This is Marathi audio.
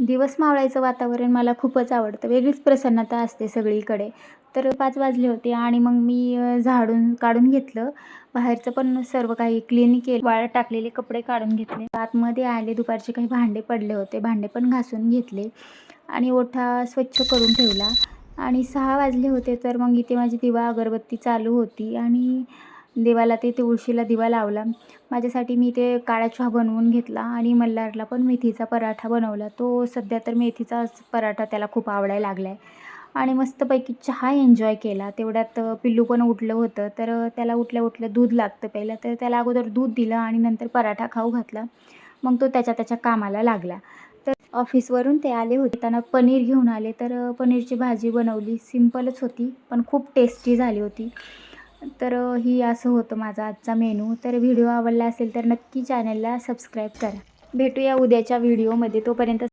दिवस मावळायचं वातावरण मला खूपच आवडतं. वेगळीच प्रसन्नता असते सगळीकडे. तर पाच वाजले होते आणि मग मी झाडून काढून घेतलं. बाहेरचं पण सर्व काही क्लीन केलं. वाळत टाकलेले कपडे काढून घेतले. आतमध्ये आले. दुपारचे काही भांडे पडले होते. भांडे पण घासून घेतले. आणि ओठा स्वच्छ करून ठेवला. आणि सहा वाजले होते. तर मग इथे माझी दिवा अगरबत्ती चालू होती. आणि देवाला ते तुळशीला दिवा लावला. माझ्यासाठी मी ते काळा चहा बनवून घेतला आणि मल्हारला पण मेथीचा पराठा बनवला. तो सध्या तर मेथीचाच पराठा त्याला खूप आवडायला लागला आहे आणि मस्तपैकी चहा एन्जॉय केला. तेवढ्यात पिल्लू पण उठलं होतं. तर त्याला उठल्या उठल्या दूध लागतं पहिलं. तर त्याला अगोदर दूध दिलं आणि नंतर पराठा खाऊ घातला. मग तो त्याच्या त्याच्या कामाला लागला. तर ऑफिसवरून ते आले होते. त्यांना पनीर घेऊन आले. तर पनीरची भाजी बनवली. सिम्पलच होती पण खूप टेस्टी झाली होती. तर ही असं होतं माझा आजचा मेनू. तर व्हिडिओ आवडला असेल तर नक्की चॅनलला सबस्क्राईब करा. भेटूया उद्याच्या व्हिडिओमध्ये. तोपर्यंत